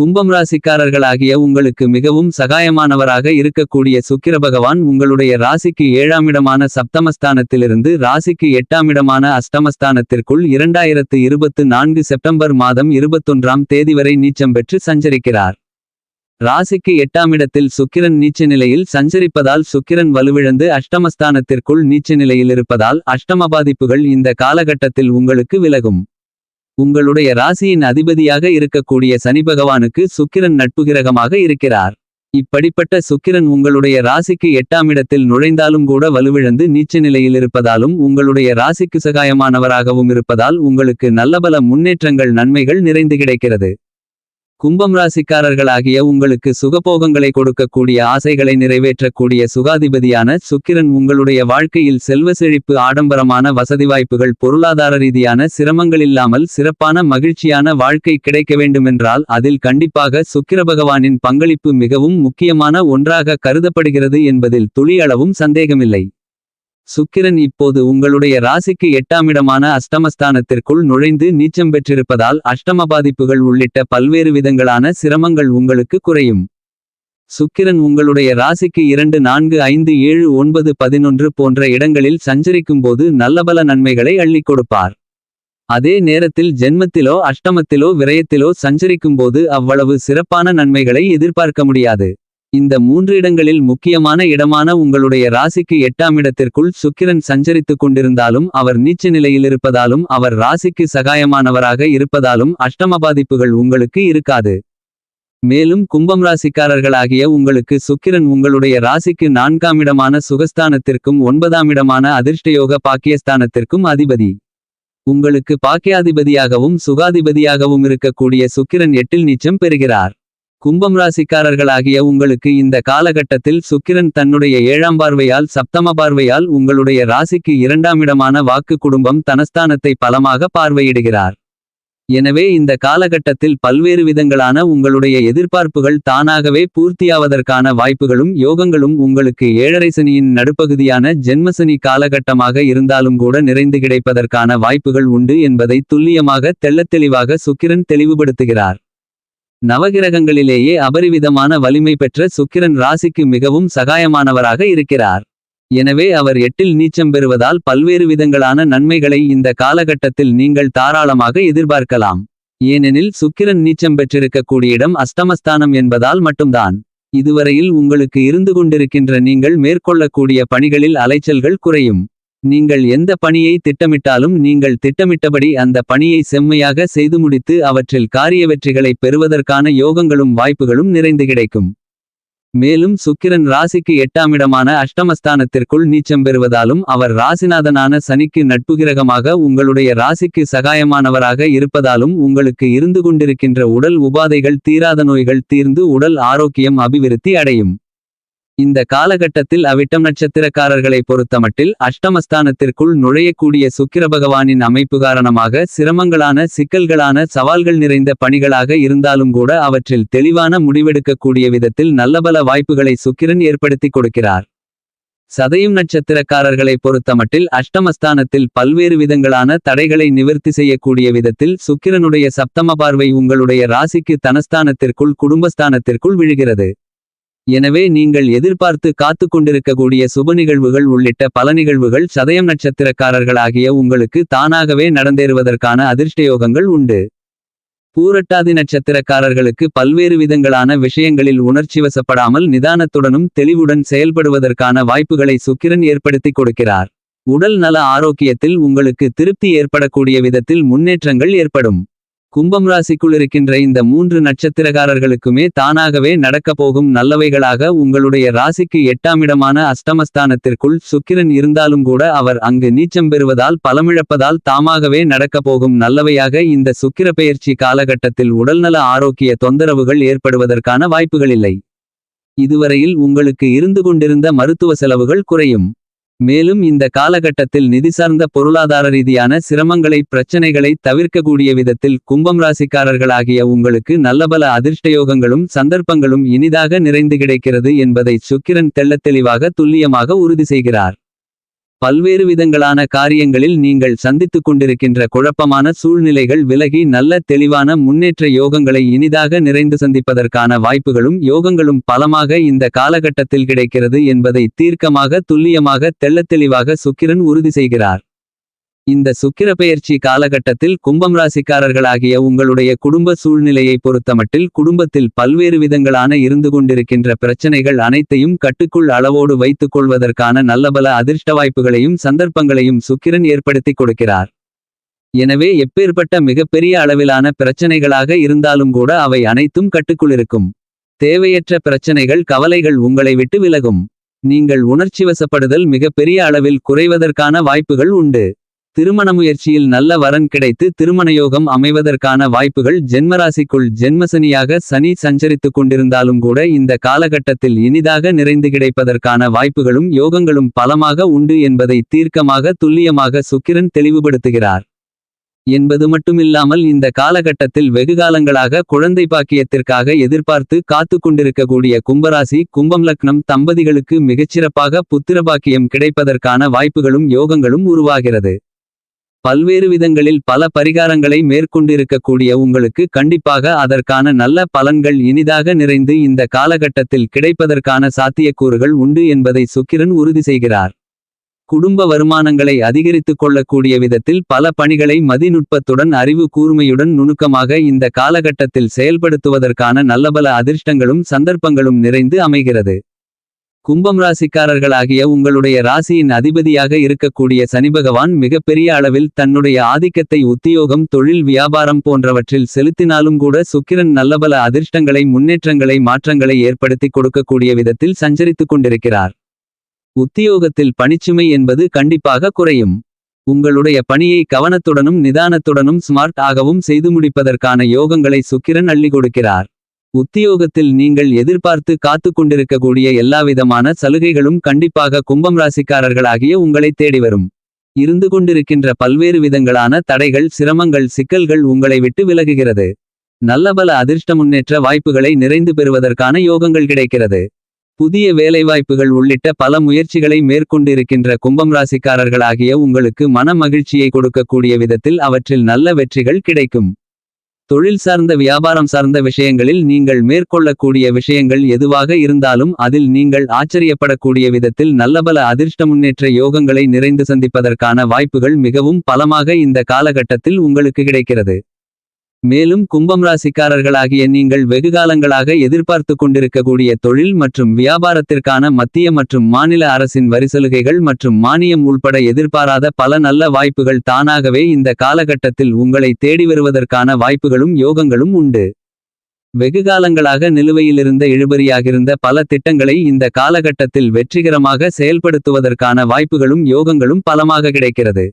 கும்பம் ராசிக்காரர்களாகிய உங்களுக்கு மிகவும் சகாயமானவராக இருக்கக்கூடிய சுக்கிர பகவான் உங்களுடைய ராசிக்கு ஏழாமிடமான சப்தமஸ்தானத்திலிருந்து ராசிக்கு எட்டாமிடமான அஷ்டமஸ்தானத்திற்குள் இரண்டாயிரத்து இருபத்து நான்கு செப்டம்பர் மாதம் இருபத்தொன்றாம் தேதி வரை நீச்சம் பெற்று சஞ்சரிக்கிறார். ராசிக்கு எட்டாமிடத்தில் சுக்கிரன் நீச்ச நிலையில் சஞ்சரிப்பதால் சுக்கிரன் வலுவிழந்து அஷ்டமஸ்தானத்திற்குள் நீச்ச நிலையில் இருப்பதால் அஷ்டம பாதிப்புகள் இந்த காலகட்டத்தில் உங்களுக்கு விலகும். உங்களுடைய ராசியின் அதிபதியாக இருக்கக்கூடிய சனி பகவானுக்கு சுக்கிரன் நட்புகிரகமாக இருக்கிறார். இப்படிப்பட்ட சுக்கிரன் உங்களுடைய ராசிக்கு எட்டாமிடத்தில் நுழைந்தாலும் கூட வலுவிழந்து நீச்ச நிலையில் இருப்பதாலும் உங்களுடைய ராசிக்கு சகாயமானவராகவும் இருப்பதால் உங்களுக்கு நல்லபல முன்னேற்றங்கள் நன்மைகள் நிறைந்து கிடைக்கிறது. கும்பம் ராசிக்காரர்களாகிய உங்களுக்கு சுகபோகங்களை கொடுக்கக்கூடிய ஆசைகளை நிறைவேற்றக்கூடிய சுகாதிபதியான சுக்கிரன் உங்களுடைய வாழ்க்கையில் செல்வ செழிப்பு ஆடம்பரமான வசதி வாய்ப்புகள் பொருளாதார ரீதியான சிரமங்களில்லாமல் சிறப்பான மகிழ்ச்சியான வாழ்க்கை கிடைக்க வேண்டுமென்றால் அதில் கண்டிப்பாக சுக்கிர பகவானின் பங்களிப்பு மிகவும் முக்கியமான ஒன்றாக கருதப்படுகிறது என்பதில் துளியளவும் சந்தேகமில்லை. சுக்கிரன் இப்போது உங்களுடைய ராசிக்கு எட்டாமிடமான அஷ்டமஸ்தானத்திற்குள் நுழைந்து நீச்சம் பெற்றிருப்பதால் அஷ்டம பாதிப்புகள் உள்ளிட்ட பல்வேறு விதங்களான சிரமங்கள் உங்களுக்கு குறையும். சுக்கிரன் உங்களுடைய ராசிக்கு இரண்டு நான்கு ஐந்து ஏழு ஒன்பது பதினொன்று போன்ற இடங்களில் சஞ்சரிக்கும்போது நல்லபல நன்மைகளை அள்ளிக் கொடுப்பார். அதே நேரத்தில் ஜென்மத்திலோ அஷ்டமத்திலோ விரயத்திலோ சஞ்சரிக்கும்போது அவ்வளவு சிறப்பான நன்மைகளை எதிர்பார்க்க முடியாது. இந்த மூன்று இடங்களில் முக்கியமான இடமான உங்களுடைய ராசிக்கு எட்டாம் இடத்திற்குள் சுக்கிரன் சஞ்சரித்துக் கொண்டிருந்தாலும் அவர் நீச்ச நிலையில் இருப்பதாலும் அவர் ராசிக்கு சகாயமானவராக இருப்பதாலும் அஷ்டம பாதிப்புகள் உங்களுக்கு இருக்காது. மேலும் கும்பம் ராசிக்காரர்களாகிய உங்களுக்கு சுக்கிரன் உங்களுடைய ராசிக்கு நான்காம் இடமான சுகஸ்தானத்திற்கும் ஒன்பதாம் இடமான அதிர்ஷ்டயோக பாக்கியஸ்தானத்திற்கும் அதிபதி. உங்களுக்கு பாக்கியாதிபதியாகவும் சுகாதிபதியாகவும் இருக்கக்கூடிய சுக்கிரன் எட்டில் நீச்சம் பெறுகிறார். கும்பம் ராசிக்காரர்களாகிய உங்களுக்கு இந்த காலகட்டத்தில் சுக்கிரன் தன்னுடைய ஏழாம் பார்வையால் சப்தம பார்வையால் உங்களுடைய ராசிக்கு இரண்டாம் இடமான வாக்கு குடும்பம் தனஸ்தானத்தை பலமாக பார்வையிடுகிறார். எனவே இந்த காலகட்டத்தில் பல்வேறு விதங்களான உங்களுடைய எதிர்பார்ப்புகள் தானாகவே பூர்த்தியாவதற்கான வாய்ப்புகளும் யோகங்களும் உங்களுக்கு ஏழரை சனியின் நடுப்பகுதியான ஜென்மசனி காலகட்டமாக இருந்தாலும் கூட நிறைந்து கிடைப்பதற்கான வாய்ப்புகள் உண்டு என்பதை துல்லியமாக தெள்ளத்தெளிவாக சுக்கிரன் தெளிவுபடுத்துகிறார். நவகிரகங்களிலேயே அபரிவிதமான வலிமை பெற்ற சுக்கிரன் ராசிக்கு மிகவும் சகாயமானவராக இருக்கிறார். எனவே அவர் எட்டில் நீச்சம் பெறுவதால் பல்வேறு விதங்களான நன்மைகளை இந்த காலகட்டத்தில் நீங்கள் தாராளமாக எதிர்பார்க்கலாம். ஏனெனில் சுக்கிரன் நீச்சம் பெற்றிருக்கக்கூடிய இடம் அஷ்டமஸ்தானம் என்பதால் மட்டும்தான். இதுவரையில் உங்களுக்கு இருந்து கொண்டிருக்கின்ற நீங்கள் மேற்கொள்ளக்கூடிய பணிகளில் அலைச்சல்கள் குறையும். நீங்கள் எந்த பணியை திட்டமிட்டாலும் நீங்கள் திட்டமிட்டபடி அந்த பணியை செம்மையாக செய்து முடித்து அவற்றில் காரிய வெற்றிகளை பெறுவதற்கான யோகங்களும் வாய்ப்புகளும் நிறைந்து கிடைக்கும். மேலும் சுக்கிரன் ராசிக்கு எட்டாமிடமான அஷ்டமஸ்தானத்திற்குள் நீச்சம் பெறுவதாலும் அவர் ராசிநாதனான சனிக்கு நட்புகிரகமாக உங்களுடைய ராசிக்கு சகாயமானவராக இருப்பதாலும் உங்களுக்கு இருந்து கொண்டிருக்கின்ற உடல் உபாதைகள் தீராத நோய்கள் தீர்ந்து உடல் ஆரோக்கியம் அபிவிருத்தி அடையும். இந்த காலகட்டத்தில் அவிட்டம் நட்சத்திரக்காரர்களை பொறுத்தமட்டில் அஷ்டமஸ்தானத்திற்குள் நுழையக்கூடிய சுக்கிர பகவானின் அமைப்பு காரணமாக சிரமங்களான சிக்கல்களான சவால்கள் நிறைந்த பணிகளாக இருந்தாலும் கூட அவற்றில் தெளிவான முடிவெடுக்கக்கூடிய விதத்தில் நல்லபல வாய்ப்புகளை சுக்கிரன் ஏற்படுத்திக் கொடுக்கிறார். சதயம் நட்சத்திரக்காரர்களை பொறுத்தமட்டில் அஷ்டமஸ்தானத்தில் பல்வேறு விதங்களான தடைகளை நிவர்த்தி செய்யக்கூடிய விதத்தில் சுக்கிரனுடைய சப்தம பார்வை உங்களுடைய ராசிக்கு தனஸ்தானத்திற்குள் குடும்பஸ்தானத்திற்குள் விழுகிறது. எனவே நீங்கள் எதிர்பார்த்து காத்து கொண்டிருக்கக்கூடிய சுப நிகழ்வுகள் உள்ளிட்ட பல நிகழ்வுகள் சதயம் நட்சத்திரக்காரர்களாகிய உங்களுக்கு தானாகவே நடந்தேறுவதற்கான அதிர்ஷ்டயோகங்கள் உண்டு. பூரட்டாதி நட்சத்திரக்காரர்களுக்கு பல்வேறு விதங்களான விஷயங்களில் உணர்ச்சிவசப்படாமல் நிதானத்துடனும் தெளிவுடன் செயல்படுவதற்கான வாய்ப்புகளை சுக்கிரன் ஏற்படுத்திக் கொடுக்கிறார். உடல் நல ஆரோக்கியத்தில் உங்களுக்கு திருப்தி ஏற்படக்கூடிய விதத்தில் முன்னேற்றங்கள் ஏற்படும். கும்பம் ராசிக்குள் இருக்கின்ற இந்த மூன்று நட்சத்திரக்காரர்களுக்குமே தானாகவே நடக்கப் போகும் நல்லவைகளாக உங்களுடைய ராசிக்கு எட்டாமிடமான அஷ்டமஸ்தானத்திற்குள் சுக்கிரன் இருந்தாலும் கூட அவர் அங்கு நீச்சம் பெறுவதால் பலமிழப்பதால் தாமாகவே நடக்கப் போகும் நல்லவையாக இந்த சுக்கிர பெயர்ச்சி காலகட்டத்தில் உடல்நல ஆரோக்கிய தொந்தரவுகள் ஏற்படுவதற்கான வாய்ப்புகளில்லை இதுவரையில் உங்களுக்கு இருந்து கொண்டிருந்த மருத்துவ செலவுகள் குறையும். மேலும் இந்த காலகட்டத்தில் நிதி சார்ந்த பொருளாதார ரீதியான சிரமங்களை பிரச்சனைகளை தவிர்க்கக்கூடிய விதத்தில் கும்பம் ராசிக்காரர்களாகிய உங்களுக்கு நல்லபல அதிர்ஷ்டயோகங்களும் சந்தர்ப்பங்களும் இனிதாக நிறைந்து கிடைக்கிறது என்பதை சுக்கிரன் தெள்ளத்தெளிவாக துல்லியமாக உறுதி செய்கிறார். பல்வேறு விதங்களான காரியங்களில் நீங்கள் சந்தித்துக் கொண்டிருக்கின்ற குழப்பமான சூழ்நிலைகள் விலகி நல்ல தெளிவான முன்னேற்ற யோகங்களை இனிதாக நிறைந்து சந்திப்பதற்கான வாய்ப்புகளும் யோகங்களும் பலமாக இந்த காலகட்டத்தில் கிடைக்கிறது என்பதை தீர்க்கமாக துல்லியமாக தெள்ளத்தெளிவாக சுக்கிரன் உறுதி செய்கிறார். இந்த சுக்கிர பெயர்ச்சி காலகட்டத்தில் கும்பம் ராசிக்காரர்களாகிய உங்களுடைய குடும்ப சூழ்நிலையை பொறுத்தமட்டில் குடும்பத்தில் பல்வேறு விதங்களான இருந்து கொண்டிருக்கின்ற பிரச்சனைகள் அனைத்தையும் கட்டுக்குள் அளவோடு வைத்துக் கொள்வதற்கான நல்லபல அதிர்ஷ்ட வாய்ப்புகளையும் சந்தர்ப்பங்களையும் சுக்கிரன் ஏற்படுத்திக் கொடுக்கிறார். எனவே எப்பேற்பட்ட மிகப்பெரிய அளவிலான பிரச்சனைகளாக இருந்தாலும் கூட அவை அனைத்தும் கட்டுக்குள் இருக்கும். தேவையற்ற பிரச்சனைகள் கவலைகள் உங்களை விட்டு விலகும். நீங்கள் உணர்ச்சிவசப்படுதல் மிகப்பெரிய அளவில் குறைவதற்கான வாய்ப்புகள் உண்டு. திருமண முயற்சியில் நல்ல வரன் கிடைத்து திருமணயோகம் அமைவதற்கான வாய்ப்புகள் ஜென்மராசிக்குள் ஜென்மசனியாக சனி சஞ்சரித்துக் கொண்டிருந்தாலும் கூட இந்த காலகட்டத்தில் இனிதாக நிறைந்து கிடைப்பதற்கான வாய்ப்புகளும் யோகங்களும் பலமாக உண்டு என்பதை தீர்க்கமாக துல்லியமாக சுக்கிரன் தெளிவுபடுத்துகிறார். என்பது மட்டுமில்லாமல் இந்த காலகட்டத்தில் வெகுகாலங்களாக குழந்தை பாக்கியத்திற்காக எதிர்பார்த்து காத்து கொண்டிருக்கக்கூடிய கும்பராசி கும்பம் லக்னம் தம்பதிகளுக்கு மிகச்சிறப்பாக புத்திரபாக்கியம் கிடைப்பதற்கான வாய்ப்புகளும் யோகங்களும் உருவாகிறது. பல்வேறு விதங்களில் பல பரிகாரங்களை மேற்கொண்டிருக்கக்கூடிய உங்களுக்கு கண்டிப்பாக அதற்கான நல்ல பலன்கள் இனிதாக நிறைந்து இந்த காலகட்டத்தில் கிடைப்பதற்கான சாத்தியக்கூறுகள் உண்டு என்பதை சுக்கிரன் உறுதி செய்கிறார். குடும்ப வருமானங்களை அதிகரித்துக் கொள்ளக்கூடிய விதத்தில் பல பணிகளை மதிநுட்பத்துடன் அறிவு கூர்மையுடன் நுணுக்கமாக இந்த காலகட்டத்தில் செயல்படுத்துவதற்கான நல்லபல அதிர்ஷ்டங்களும் சந்தர்ப்பங்களும் நிறைந்து அமைகிறது. கும்பம் ராசிக்காரர்களாகிய உங்களுடைய ராசியின் அதிபதியாக இருக்கக்கூடிய சனிபகவான் மிகப்பெரிய அளவில் தன்னுடைய ஆதிக்கத்தை உத்தியோகம் தொழில் வியாபாரம் போன்றவற்றில் செலுத்தினாலும் கூட சுக்கிரன் நல்லபல அதிர்ஷ்டங்களை முன்னேற்றங்களை மாற்றங்களை ஏற்படுத்திக் கொடுக்கக்கூடிய விதத்தில் சஞ்சரித்துக் கொண்டிருக்கிறார். உத்தியோகத்தில் பணிச்சுமை என்பது கண்டிப்பாக குறையும். உங்களுடைய பணியை கவனத்துடனும் நிதானத்துடனும் ஸ்மார்ட் ஆகவும் செய்து முடிப்பதற்கான யோகங்களை சுக்கிரன் அள்ளி கொடுக்கிறார். உத்தியோகத்தில் நீங்கள் எதிர்பார்த்து காத்து கொண்டிருக்கக்கூடிய எல்லாவிதமான சலுகைகளும் கண்டிப்பாக கும்பம் ராசிக்காரர்களாகிய உங்களை தேடி வரும் இருந்து கொண்டிருக்கின்ற பல்வேறு விதங்களான தடைகள் சிரமங்கள் சிக்கல்கள் உங்களை விட்டு விலகுகிறது. நல்லபல அதிர்ஷ்ட முன்னேற்ற வாய்ப்புகளை நிறைந்து பெறுவதற்கான யோகங்கள் கிடைக்கிறது. புதிய வேலைவாய்ப்புகள் உள்ளிட்ட பல முயற்சிகளை மேற்கொண்டிருக்கின்ற கும்பம் ராசிக்காரர்களாகிய உங்களுக்கு மன மகிழ்ச்சியை கொடுக்கக்கூடிய விதத்தில் அவற்றில் நல்ல வெற்றிகள் கிடைக்கும். தொழில் சார்ந்த வியாபாரம் சார்ந்த விஷயங்களில் நீங்கள் மேற்கொள்ளக்கூடிய விஷயங்கள் எதுவாக இருந்தாலும் அதில் நீங்கள் ஆச்சரியப்படக்கூடிய விதத்தில் நல்லபல அதிர்ஷ்ட முன்னேற்ற யோகங்களை நிறைந்து சந்திப்பதற்கான வாய்ப்புகள் மிகவும் பலமாக இந்த காலகட்டத்தில் உங்களுக்கு கிடைக்கிறது. மேலும் கும்பம் ராசிக்காரர்களாகிய நீங்கள் வெகுகாலங்களாக எதிர்பார்த்து கொண்டிருக்கக்கூடிய தொழில் மற்றும் வியாபாரத்திற்கான மத்திய மற்றும் மாநில அரசின் வரிசலுகைகள் மற்றும் மானியம் உள்பட எதிர்பாராத பல நல்ல வாய்ப்புகள் தானாகவே இந்த காலகட்டத்தில் உங்களை தேடி வருவதற்கான வாய்ப்புகளும் யோகங்களும் உண்டு. வெகுகாலங்களாக நிலுவையிலிருந்த இழுபறியாகிருந்த பல திட்டங்களை இந்த காலகட்டத்தில் வெற்றிகரமாக செயல்படுத்துவதற்கான வாய்ப்புகளும் யோகங்களும் பலமாக கிடைக்கிறது.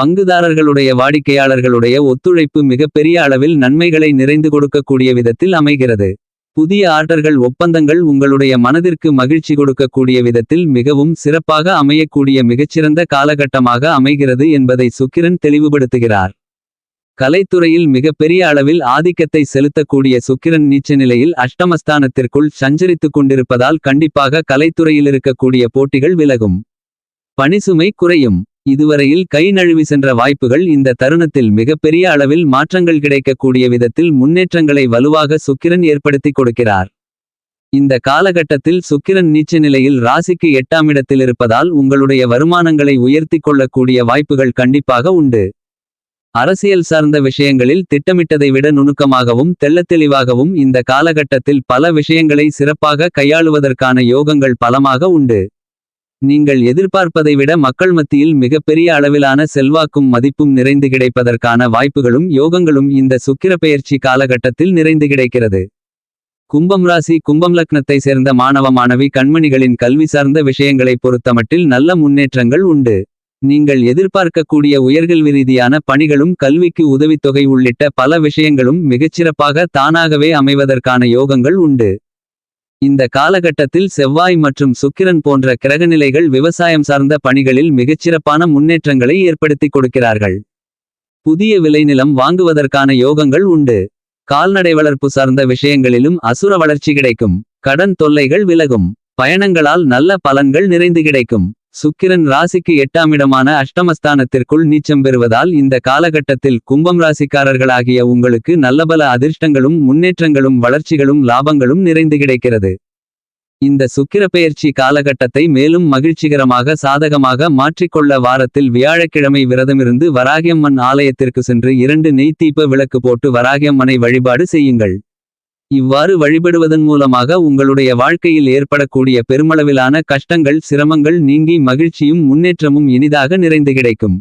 பங்குதாரர்களுடைய வாடிக்கையாளர்களுடைய ஒத்துழைப்பு மிகப்பெரிய அளவில் நன்மைகளை நிறைந்து கொடுக்கக்கூடிய விதத்தில் அமைகிறது. புதிய ஆர்டர்கள் ஒப்பந்தங்கள் உங்களுடைய மனதிற்கு மகிழ்ச்சி கொடுக்கக்கூடிய விதத்தில் மிகவும் சிறப்பாக அமையக்கூடிய மிகச்சிறந்த காலகட்டமாக அமைகிறது என்பதை சுக்கிரன் தெளிவுபடுத்துகிறார். கலைத்துறையில் மிகப்பெரிய அளவில் ஆதிக்கத்தை செலுத்தக்கூடிய சுக்கிரன் நீச்ச நிலையில் அஷ்டமஸ்தானத்திற்குள் சஞ்சரித்துக் கொண்டிருப்பதால் கண்டிப்பாக கலைத்துறையில் இருக்கக்கூடிய போட்டிகள் விலகும். பணிசுமை குறையும். இதுவரையில் கை நழுவி சென்ற வாய்ப்புகள் இந்த தருணத்தில் மிகப்பெரிய அளவில் மாற்றங்கள் கிடைக்கக்கூடிய விதத்தில் முன்னேற்றங்களை வலுவாக சுக்கிரன் ஏற்படுத்திக் கொடுக்கிறார். இந்த காலகட்டத்தில் சுக்கிரன் நீச்ச நிலையில் ராசிக்கு எட்டாம் இடத்தில் இருப்பதால் உங்களுடைய வருமானங்களை உயர்த்திக் கொள்ளக்கூடிய வாய்ப்புகள் கண்டிப்பாக உண்டு. அரசியல் சார்ந்த விஷயங்களில் திட்டமிட்டதை விட நுணுக்கமாகவும் தெள்ளத்தெளிவாகவும் இந்த காலகட்டத்தில் பல விஷயங்களை சிறப்பாக கையாளுவதற்கான யோகங்கள் பலமாக உண்டு. நீங்கள் எதிர்பார்ப்பதை விட மக்கள் மத்தியில் மிகப்பெரிய அளவிலான செல்வாக்கும் மதிப்பும் நிறைந்து கிடைப்பதற்கான வாய்ப்புகளும் யோகங்களும் இந்த சுக்கிரப்பெயர்ச்சி காலகட்டத்தில் நிறைந்து கிடைக்கிறது. கும்பம் ராசி கும்பம் லக்னத்தை சேர்ந்த மாணவ மாணவி கண்மணிகளின் கல்வி சார்ந்த விஷயங்களை பொறுத்தமட்டில் நல்ல முன்னேற்றங்கள் உண்டு. நீங்கள் எதிர்பார்க்கக்கூடிய உயர்கல்வி ரீதியான பணிகளும் கல்விக்கு உதவித்தொகை உள்ளிட்ட பல விஷயங்களும் மிகச்சிறப்பாக தானாகவே அமைவதற்கான யோகங்கள் உண்டு. இந்த காலகட்டத்தில் செவ்வாய் மற்றும் சுக்கிரன் போன்ற கிரகநிலைகள் விவசாயம் சார்ந்த பணிகளில் மிகச்சிறப்பான முன்னேற்றங்களை ஏற்படுத்திக் கொடுக்கிறார்கள். புதிய விளைநிலம் வாங்குவதற்கான யோகங்கள் உண்டு. கால்நடை வளர்ப்பு சார்ந்த விஷயங்களிலும் அசுர வளர்ச்சி கிடைக்கும். கடன் தொல்லைகள் விலகும். பயணங்களால் நல்ல பலன்கள் நிறைந்து கிடைக்கும். சுக்கிரன் ராசிக்கு எட்டாமிடமான அஷ்டமஸ்தானத்திற்குள் நீச்சம் பெறுவதால் இந்த காலகட்டத்தில் கும்பம் ராசிக்காரர்களாகிய உங்களுக்கு நல்லபல அதிர்ஷ்டங்களும் முன்னேற்றங்களும் வளர்ச்சிகளும் லாபங்களும் நிறைந்து கிடைக்கிறது. இந்த சுக்கிரப்பெயர்ச்சி காலகட்டத்தை மேலும் மகிழ்ச்சிகரமாக சாதகமாக மாற்றிக்கொள்ள வாரத்தில் வியாழக்கிழமை விரதமிருந்து வராகியம்மன் ஆலயத்திற்கு சென்று இரண்டு நெய் விளக்கு போட்டு வராகியம்மனை வழிபாடு செய்யுங்கள். இவ்வாறு வழிபடுவதன் மூலமாக உங்களுடைய வாழ்க்கையில் ஏற்படக்கூடிய பெருமளவிலான கஷ்டங்கள் சிரமங்கள் நீங்கி மகிழ்ச்சியும் முன்னேற்றமும் இனிதாக நிறைந்து கிடைக்கும்.